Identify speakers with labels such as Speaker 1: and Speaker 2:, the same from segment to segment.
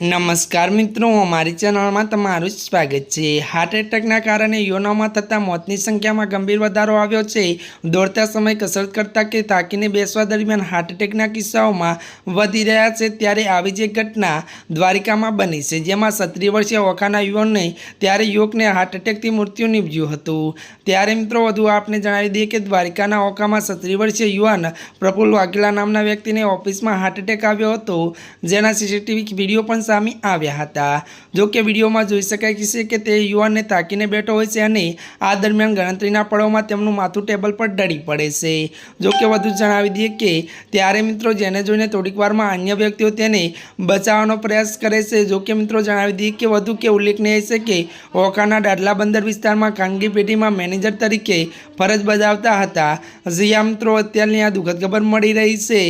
Speaker 1: નમસ્કાર મિત્રો, અમારી ચેનલમાં તમારું સ્વાગત છે. હાર્ટ એટેકના કારણે યુવાનોમાં થતા મોતની સંખ્યામાં ગંભીર વધારો આવ્યો છે. દોડતા સમય કસરત કરતા કે તાકીને બેસવા દરમિયાન હાર્ટ એટેકના કિસ્સાઓમાં વધી રહ્યા છે ત્યારે આવી જ ઘટના દ્વારિકામાં બની છે, જેમાં સત્રી વર્ષીય ઓખાના યુવાનને ત્યારે યુવકને હાર્ટ એટેકથી મૃત્યુ નીપજ્યું હતું. ત્યારે મિત્રો, વધુ આપને જણાવી દઈએ કે દ્વારિકાના ઓખામાં સત્રી વર્ષીય યુવાન પ્રફુલ વાઘેલા નામના વ્યક્તિને ઓફિસમાં હાર્ટ એટેક આવ્યો હતો. જેના સીસીટીવી વીડિયો પણ સામે આવ્યા હતા. જો કે વિડીયોમાં જોઈ શકાય છે કે તે યુવાનને તાકીને બેઠો હોય છે અને આ દરમિયાન ગણતરીના પળોમાં તેમનું માથું ટેબલ પર ડળી પડે છે. જો કે વધુ જણાવી દઈએ કે ત્યારે મિત્રો જેને જોઈને થોડીક વારમાં અન્ય વ્યક્તિઓ તેને બચાવવાનો પ્રયાસ કરે છે. જો કે મિત્રો જણાવી દઈએ કે વધુ કે ઉલ્લેખનીય છે કે ઓખાના દાડલા બંદર વિસ્તારમાં ખાનગી પેઢીમાં મેનેજર તરીકે ફરજ બજાવતા હતા. જ્યાં મિત્રો અત્યારની આ દુઃખદ ખબર મળી રહી છે.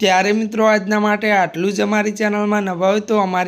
Speaker 1: ત્યારે મિત્રો આજના માટે આટલું જ અમારી ચેનલમાં નવા હોય તો અમારી